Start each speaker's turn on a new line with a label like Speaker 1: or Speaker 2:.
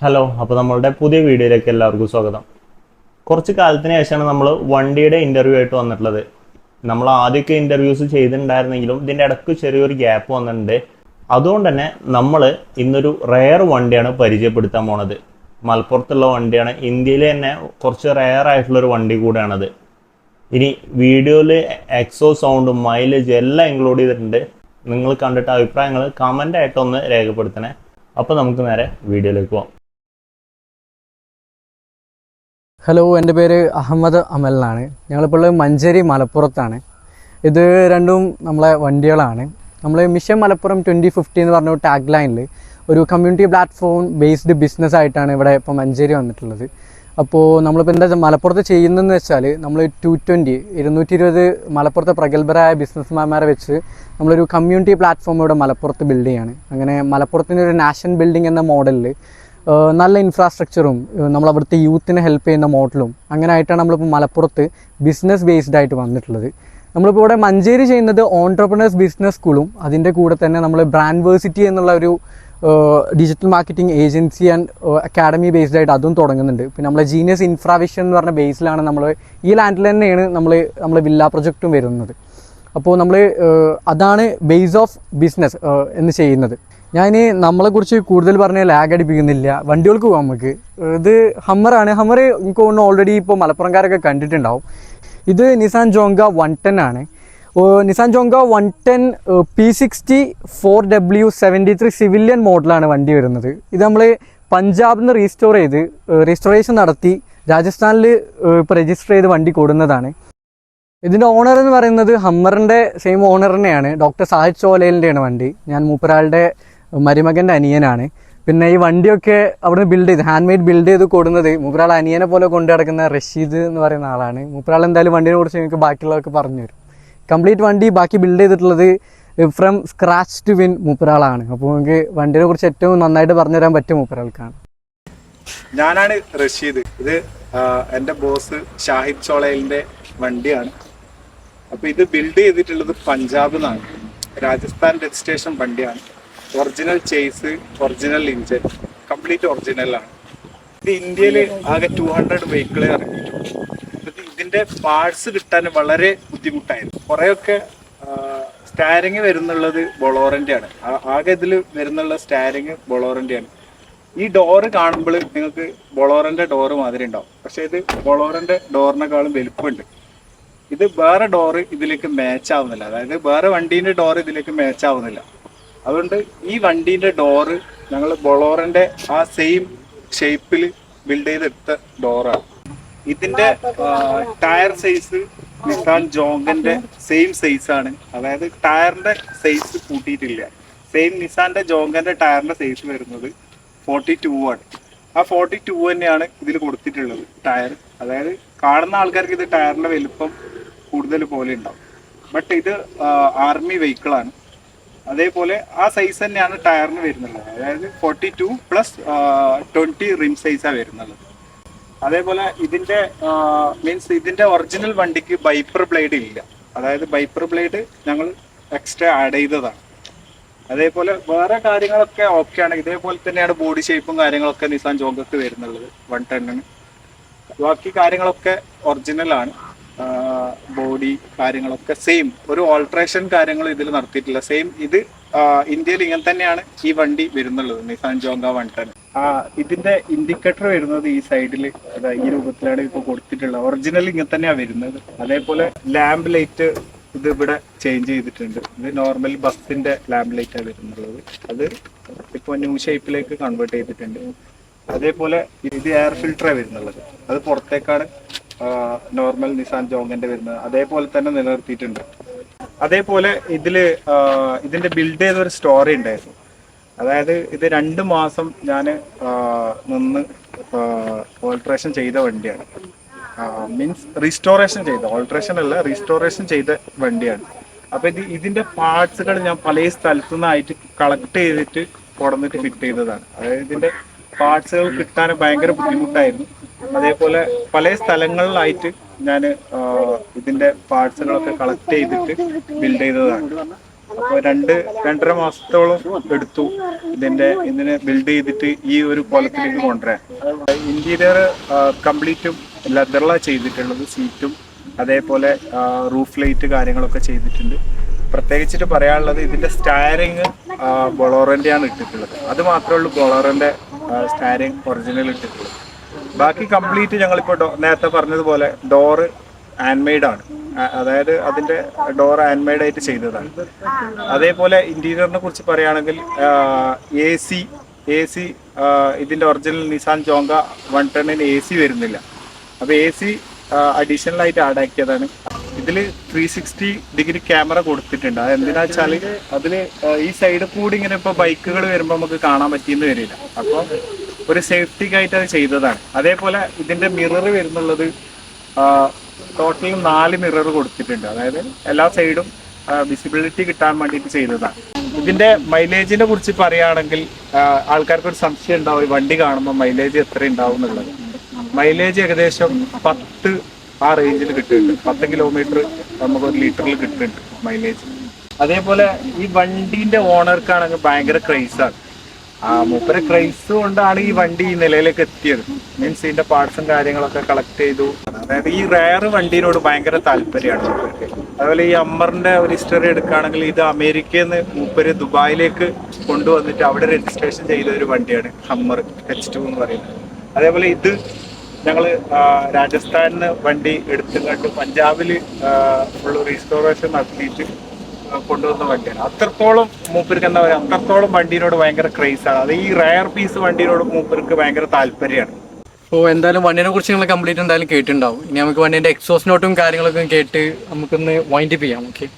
Speaker 1: Hello അപ്പോൾ നമ്മളുടെ പുതിയ വീഡിയോയിലേക്ക് എല്ലാവർക്കും സ്വാഗതം. കുറച്ച് കാലത്തിന് ശേഷമാണ് നമ്മൾ വണ്ടിയുടെ ഇന്റർവ്യൂ ആയിട്ട് വന്നിട്ടുള്ളത്. നമ്മൾ ആദ്യമൊക്കെ ഇന്റർവ്യൂസ് ചെയ്തിട്ടുണ്ടായിരുന്നെങ്കിലും ഇതിന്റെ ഇടയ്ക്ക് ചെറിയൊരു ഗ്യാപ്പ് വന്നിട്ടുണ്ട്. അതുകൊണ്ട് തന്നെ നമ്മൾ ഇന്നൊരു റെയർ വണ്ടിയാണ് പരിചയപ്പെടുത്താൻ പോണത്. മലപ്പുറത്തുള്ള വണ്ടിയാണ്. ഇന്ത്യയിലെ തന്നെ കുറച്ച് റെയർ ആയിട്ടുള്ളൊരു വണ്ടി കൂടെയാണത്. ഇനി വീഡിയോയിൽ എക്സോ സൗണ്ടും മൈലേജ് എല്ലാം ഇൻക്ലൂഡ് ചെയ്തിട്ടുണ്ട്. നിങ്ങൾ കണ്ടിട്ട് അഭിപ്രായങ്ങൾ കമന്റ് ആയിട്ടൊന്ന് രേഖപ്പെടുത്തണേ. അപ്പോൾ നമുക്ക് നേരെ വീഡിയോയിലേക്ക് പോകാം
Speaker 2: ഹലോ എന്റെ പേര് അഹമ്മദ് അമൽ എന്നാണ് ഞങ്ങളിപ്പോൾ ഉള്ളത് മഞ്ചേരി മലപ്പുറത്താണ്. ഇത് രണ്ടും നമ്മളെ വണ്ടികളാണ്. നമ്മൾ മിഷൻ മലപ്പുറം ട്വന്റി ഫിഫ്റ്റി എന്ന് പറഞ്ഞ ടാഗ് ലൈനിൽ ഒരു കമ്മ്യൂണിറ്റി പ്ലാറ്റ്ഫോം ബേസ്ഡ് ബിസിനസ് ആയിട്ടാണ് ഇവിടെ ഇപ്പോൾ മഞ്ചേരി വന്നിട്ടുള്ളത്. അപ്പോൾ നമ്മളിപ്പോൾ എന്താ മലപ്പുറത്ത് ചെയ്യുന്നതെന്ന് വെച്ചാൽ നമ്മൾ ടു ട്വന്റി ഇരുന്നൂറ്റി ഇരുപത് മലപ്പുറത്തെ പ്രഗത്ഭരായ ബിസിനസ്മാന്മാരെ വെച്ച് നമ്മളൊരു കമ്മ്യൂണിറ്റി പ്ലാറ്റ്ഫോം ഇവിടെ മലപ്പുറത്ത് ബിൽഡ് ചെയ്യാണ്. അങ്ങനെ മലപ്പുറത്തിന്റെ ഒരു നാഷണൽ ബിൽഡിംഗ് എന്ന മോഡലിൽ നല്ല ഇൻഫ്രാസ്ട്രക്ചറും നമ്മളവിടുത്തെ യൂത്തിനെ ഹെൽപ്പ് ചെയ്യുന്ന മോഡലും അങ്ങനെ ആയിട്ടാണ് നമ്മളിപ്പോൾ മലപ്പുറത്ത് ബിസിനസ് ബേസ്ഡ് ആയിട്ട് വന്നിട്ടുള്ളത്. നമ്മളിപ്പോൾ ഇവിടെ മഞ്ചേരി ചെയ്യുന്നത് ഓൺട്രപ്രണേഴ്സ് ബിസിനസ് സ്കൂളും അതിന്റെ കൂടെ തന്നെ നമ്മൾ ബ്രാൻഡ് വേഴ്സിറ്റി എന്നുള്ള ഒരു digital marketing agency and academy based ആയിട്ട് അതും തുടങ്ങുന്നുണ്ട്. പിന്നെ നമ്മളെ ജീനിയസ് ഇൻഫ്രാവിഷൻ എന്ന് പറഞ്ഞ ബേസിലാണ് നമ്മൾ ഈ ലാൻഡിൽ തന്നെയാണ് നമ്മൾ നമ്മൾ വില്ല പ്രൊജക്റ്റും വരുന്നത്. അപ്പോൾ നമ്മൾ അതാണ് ബേസ് ഓഫ് ബിസിനസ് എന്ന് ചെയ്യുന്നത്. ഞാൻ നമ്മളെ കുറിച്ച് കൂടുതൽ പറഞ്ഞാൽ ലാഗ് അടിപ്പിക്കുന്നില്ല. വണ്ടികൾക്ക് പോകാം നമുക്ക്. ഇത് ഹമ്മറാണ് ഹമ്മർ എനിക്ക് തോന്നുന്നു ഓൾറെഡി ഇപ്പോൾ മലപ്പുറംകാരൊക്കെ കണ്ടിട്ടുണ്ടാവും. ഇത് നിസാൻ ജോങ്ക വൺ ടെൻ ആണ്. Nissan Jonga one ten P sixty four W seventy three civilian മോഡലാണ് വണ്ടി വരുന്നത്. ഇത് നമ്മൾ പഞ്ചാബിൽ നിന്ന് റീസ്റ്റോർ ചെയ്ത് റീസ്റ്റോറേഷൻ നടത്തി രാജസ്ഥാനിൽ ഇപ്പോൾ രജിസ്റ്റർ ചെയ്ത് വണ്ടി കൊടുന്നതാണ്. ഇതിന്റെ ഓണർ എന്ന് പറയുന്നത് ഹമ്മറിന്റെ സെയിം ഓണർ തന്നെയാണ്. ഡോക്ടർ സാഹിദ് ചോലയിലിന്റെയാണ് വണ്ടി. ഞാൻ മൂപ്പരാളുടെ മരുമകന്റെ അനിയനാണ്. പിന്നെ ഈ വണ്ടിയൊക്കെ അവിടുന്ന് ബിൽഡ് ചെയ്ത് ഹാൻഡ് മെയ്ഡ് ബിൽഡ് ചെയ്ത് കൊടുക്കുന്നത് മൂപ്പരാൾ അനിയനെ പോലെ കൊണ്ടു നടക്കുന്ന റഷീദ് എന്ന് പറയുന്ന ആളാണ്. മൂപ്പരാൾ എന്തായാലും വണ്ടിനെ കുറിച്ച് നിങ്ങൾക്ക് ബാക്കിയുള്ളവർക്ക് പറഞ്ഞു തരും. കംപ്ലീറ്റ് വണ്ടി ബാക്കി ബിൽഡ് ചെയ്തിട്ടുള്ളത് ഫ്രം സ്ക്രാച്ച് ടു വിൻ മൂപ്പരാളാണ്. അപ്പോൾ നിങ്ങൾക്ക് വണ്ടിനെ കുറിച്ച് ഏറ്റവും നന്നായിട്ട് പറഞ്ഞു തരാൻ പറ്റും മൂപ്പരാൾക്കാണ്.
Speaker 3: ഞാനാണ് റഷീദ്. ഇത് എന്റെ ബോസ് ഷാഹിദ് ചോളയിലിന്റെ വണ്ടിയാണ്. അപ്പോൾ ഇത് ബിൽഡ് ചെയ്തിട്ടുള്ളത് പഞ്ചാബിൽ നിന്നാണ്. രാജസ്ഥാൻ രജിസ്ട്രേഷൻ വണ്ടിയാണ്. Original chassis original engine complete ഒറിജിനലാണ് ഇത് ഇന്ത്യയിൽ ആകെ ടു ഹൺഡ്രഡ് വെഹിക്കിളെ ഇറങ്ങിയിട്ടുള്ളൂ ഇതിന്റെ പാർട്സ് കിട്ടാൻ വളരെ ബുദ്ധിമുട്ടായിരുന്നു. കുറെയൊക്കെ സ്റ്റാരിങ് വരുന്നുള്ളത് ബൊളോറിന്റെ ആണ്. ആകെ ഇതിൽ വരുന്നുള്ള സ്റ്റാരിങ് ബൊളോറിന്റെ ആണ്. ഈ ഡോറ് കാണുമ്പോൾ നിങ്ങൾക്ക് ബൊളോറിന്റെ ഡോറ് മാതിരി ഉണ്ടാവും. പക്ഷെ ഇത് ബൊളോറിന്റെ ഡോറിനെക്കാളും വലുപ്പമുണ്ട്. ഇത് വേറെ ഡോറ് ഇതിലേക്ക് മാച്ച് ആവുന്നില്ല. അതായത് വേറെ വണ്ടീന്റെ ഡോറ് ഇതിലേക്ക് മാച്ച് ആവുന്നില്ല. അതുകൊണ്ട് ഈ വണ്ടീന്റെ ഡോറ് ഞങ്ങൾ ബൊളോറിന്റെ ആ സെയിം ഷേപ്പിൽ ബിൽഡ് ചെയ്തെടുത്ത ഡോറാണ് ഇതിന്റെ ടയർ സൈസ് നിസാൻ ജോങ്കന്റെ സെയിം സൈസ് ആണ്. അതായത് ടയറിന്റെ സൈസ് കൂട്ടിയിട്ടില്ല. സെയിം നിസാന്റെ ജോങ്കന്റെ ടയറിന്റെ സൈസ് വരുന്നത് ഫോർട്ടി ടു ആണ്. ആ ഫോർട്ടി ടു തന്നെയാണ് ഇതിൽ കൊടുത്തിട്ടുള്ളത് ടയർ അതായത് കാണുന്ന ആൾക്കാർക്ക് ഇത് ടയറിന്റെ വലുപ്പം കൂടുതൽ പോലെ ഉണ്ടാവും. ബട്ട് ഇത് ആർമി വെഹിക്കിളാണ് അതേപോലെ ആ സൈസ് തന്നെയാണ് ടയറിന് വരുന്നുള്ളത് അതായത് forty two plus twenty rim സൈസാണ് വരുന്നുള്ളത് അതേപോലെ ഇതിന്റെ മീൻസ് ഇതിന്റെ ഒറിജിനൽ വണ്ടിക്ക് ബൈപ്പർ ബ്ലേഡ് ഇല്ല. അതായത് ബൈപ്പർ ബ്ലേഡ് ഞങ്ങൾ എക്സ്ട്രാ ആഡ് ചെയ്തതാണ്. അതേപോലെ വേറെ കാര്യങ്ങളൊക്കെ ഓക്കെയാണ് ഇതേപോലെ തന്നെയാണ് ബോഡി ഷേപ്പും കാര്യങ്ങളൊക്കെ നിസാൻ ജോങ്കക്ക് വരുന്നുള്ളത് വൺ ടെണ്ണിന് ബാക്കി കാര്യങ്ങളൊക്കെ ഒറിജിനലാണ് ബോഡി കാര്യങ്ങളൊക്കെ സെയിം ഒരു ഓൾട്രേഷൻ കാര്യങ്ങൾ ഇതിൽ നടത്തിയിട്ടില്ല. സെയിം ഇത് ഇന്ത്യയിൽ ഇങ്ങനെ തന്നെയാണ് ഈ വണ്ടി വരുന്നുള്ളത്. നിസാൻ ജോങ്ക വൺ ടെൻ ഇതിന്റെ ഇൻഡിക്കേറ്റർ വരുന്നത് ഈ സൈഡിൽ ഈ രൂപത്തിലാണ് ഇപ്പൊ കൊടുത്തിട്ടുള്ളത്. ഒറിജിനൽ ഇങ്ങനെ തന്നെയാണ് വരുന്നത്. അതേപോലെ ലാമ്പ് ലൈറ്റ് ഇത് ഇവിടെ ചേഞ്ച് ചെയ്തിട്ടുണ്ട്. ഇത് നോർമൽ ബസ്സിന്റെ ലാമ്പ് ലൈറ്റ് ആണ് വരുന്നുള്ളത്. അത് ഇപ്പൊ ന്യൂ ഷേപ്പിലേക്ക് കൺവേർട്ട് ചെയ്തിട്ടുണ്ട്. അതേപോലെ ഇത് എയർ ഫിൽറ്റർ വരുന്നുള്ളത്. അത് പുറത്തേക്കാണ് നോർമൽ നിസാൻ ജോങ്ങിന്റെ വരുന്നത്. അതേപോലെ തന്നെ നിലനിർത്തിയിട്ടുണ്ട്. അതേപോലെ ഇതിൽ ഇതിന്റെ ബിൽഡ് ചെയ്ത ഒരു സ്റ്റോറി ഉണ്ടായിരുന്നു. അതായത് ഇത് രണ്ട് മാസം ഞാൻ നിന്ന് ഓൾട്രേഷൻ ചെയ്ത വണ്ടിയാണ്. മീൻസ് റീസ്റ്റോറേഷൻ ചെയ്ത ഓൾട്രേഷൻ അല്ല റീസ്റ്റോറേഷൻ ചെയ്ത വണ്ടിയാണ്. അപ്പൊ ഇത് ഇതിന്റെ പാർട്സുകൾ ഞാൻ പല സ്ഥലത്തു നിന്നായിട്ട് കളക്ട് ചെയ്തിട്ട് കൊടന്നിട്ട് ഫിറ്റ് ചെയ്തതാണ്. അതായത് ഇതിന്റെ പാർട്സുകൾ കിട്ടാൻ ഭയങ്കര ബുദ്ധിമുട്ടായിരുന്നു. അതേപോലെ പല സ്ഥലങ്ങളിലായിട്ട് ഞാൻ ഇതിന്റെ പാർട്സുകളൊക്കെ കളക്ട് ചെയ്തിട്ട് ബിൽഡ് ചെയ്തതാണ്. അപ്പോൾ രണ്ട് രണ്ടര മാസത്തോളം എടുത്തു ഇതിന്റെ ഇതിനെ ബിൽഡ് ചെയ്തിട്ട് ഈ ഒരു കോലത്തിലേക്ക് കൊണ്ടുവരാൻ. ഇന്റീരിയർ കംപ്ലീറ്റും ലെതറിലാണ് ചെയ്തിട്ടുള്ളത് സീറ്റും അതേപോലെ റൂഫ് ലൈറ്റ് കാര്യങ്ങളൊക്കെ ചെയ്തിട്ടുണ്ട്. പ്രത്യേകിച്ചിട്ട് പറയാനുള്ളത് ഇതിന്റെ സ്റ്റാരിങ് ബൊളോറന്റെ ആണ് ഇട്ടിട്ടുള്ളത്. അത് മാത്രമേ ഉള്ളൂ ബൊളോറന്റെ സ്റ്റാരിങ് ഒറിജിനൽ ഇട്ടിട്ടുള്ളത്. ബാക്കി കംപ്ലീറ്റ് ഞങ്ങളിപ്പോൾ നേരത്തെ പറഞ്ഞതുപോലെ ഡോറ് ഹാൻഡ്മെയ്ഡ് ആണ്. അതായത് അതിന്റെ ഡോർ ഹാൻഡ്മെയ്ഡ് ആയിട്ട് ചെയ്തതാണ്. അതേപോലെ ഇന്റീരിയറിനെ കുറിച്ച് പറയുകയാണെങ്കിൽ എ സി എ സി ഇതിന്റെ ഒറിജിനൽ നിസാൻ ജോങ്ക വൺ ടണ്ണിന് എ സി വരുന്നില്ല അപ്പോൾ എ സി അഡീഷണൽ ആയിട്ട് ആഡ് ആക്കിയതാണ്. ഇതിൽ ത്രീ സിക്സ്റ്റി ഡിഗ്രി ക്യാമറ കൊടുത്തിട്ടുണ്ട്. അത് എന്തിനാ വെച്ചാൽ അതിൽ ഈ സൈഡ് കൂടി ഇങ്ങനെ ഇപ്പൊ ബൈക്കുകൾ വരുമ്പോൾ നമുക്ക് കാണാൻ പറ്റിയെന്ന് വരില്ല. അപ്പോൾ ഒരു സേഫ്റ്റിക്കായിട്ട് അത് ചെയ്തതാണ്. അതേപോലെ ഇതിന്റെ മിറർ വരുന്നുള്ളത് ടോട്ടൽ നാല് മിറർ കൊടുത്തിട്ടുണ്ട്. അതായത് എല്ലാ സൈഡും വിസിബിലിറ്റി കിട്ടാൻ വേണ്ടിയിട്ട് ചെയ്തതാണ്. ഇതിന്റെ മൈലേജിനെ കുറിച്ച് പറയുകയാണെങ്കിൽ ആൾക്കാർക്ക് ഒരു സംശയം ഉണ്ടാവും ഈ വണ്ടി കാണുമ്പോൾ മൈലേജ് എത്ര ഉണ്ടാവും എന്നുള്ളത്? മൈലേജ് ഏകദേശം പത്ത് ആ റേഞ്ചിൽ കിട്ടുന്നുണ്ട് പത്ത് കിലോമീറ്റർ നമുക്ക് ഒരു ലിറ്ററിൽ കിട്ടുന്നുണ്ട് മൈലേജ് അതേപോലെ ഈ വണ്ടീന്റെ ഓണർക്കാണെങ്കിൽ ഭയങ്കര ക്രൈസാണ് ആ മൂപ്പരെ ക്രൈസ് കൊണ്ടാണ് ഈ വണ്ടി ഈ നിലയിലേക്ക് എത്തിയത്. മീൻസ് ഇതിന്റെ പാർട്സും കാര്യങ്ങളൊക്കെ കളക്ട് ചെയ്തു. അതായത് ഈ റയർ വണ്ടീനോട് ഭയങ്കര താല്പര്യമാണ് അതുപോലെ ഈ അമ്മറിന്റെ ഒരു ഹിസ്റ്ററി എടുക്കുകയാണെങ്കിൽ ഇത് അമേരിക്കയിൽ നിന്ന് മൂപ്പര് ദുബായിലേക്ക് കൊണ്ടുവന്നിട്ട് അവിടെ രജിസ്ട്രേഷൻ ചെയ്ത ഒരു വണ്ടിയാണ് ഹമ്മർ എച്ച് ടു എന്ന് പറയുന്നത്. അതേപോലെ ഇത് ഞങ്ങൾ രാജസ്ഥാനിൽ നിന്ന് വണ്ടി എടുത്തുകൊണ്ട് പഞ്ചാബിൽ ഫുള്ള് റീസ്റ്റോറേഷൻ നടത്തിയിട്ട് കൊണ്ടുവന്ന വണ്ടിയാണ്. അത്രത്തോളം മൂപ്പർക്ക് എന്താ പറയുക അത്രത്തോളം വണ്ടീനോട് ഭയങ്കര ക്രേസ് ആണ്. അത് ഈ റയർ പീസ് വണ്ടീനോട് മൂപ്പർക്ക് ഭയങ്കര താല്പര്യമാണ്.
Speaker 2: അപ്പോൾ എന്തായാലും വണ്ടിനെ കുറിച്ച് നിങ്ങൾ കംപ്ലീറ്റ് എന്തായാലും കേട്ടിട്ടുണ്ടാവും. ഇനി നമുക്ക് വണ്ടീന്റെ എക്സോസ് നോട്ടും കാര്യങ്ങളൊക്കെ കേട്ട് നമുക്കൊന്ന് വൈൻഡപ്പ് ചെയ്യാം ഓക്കെ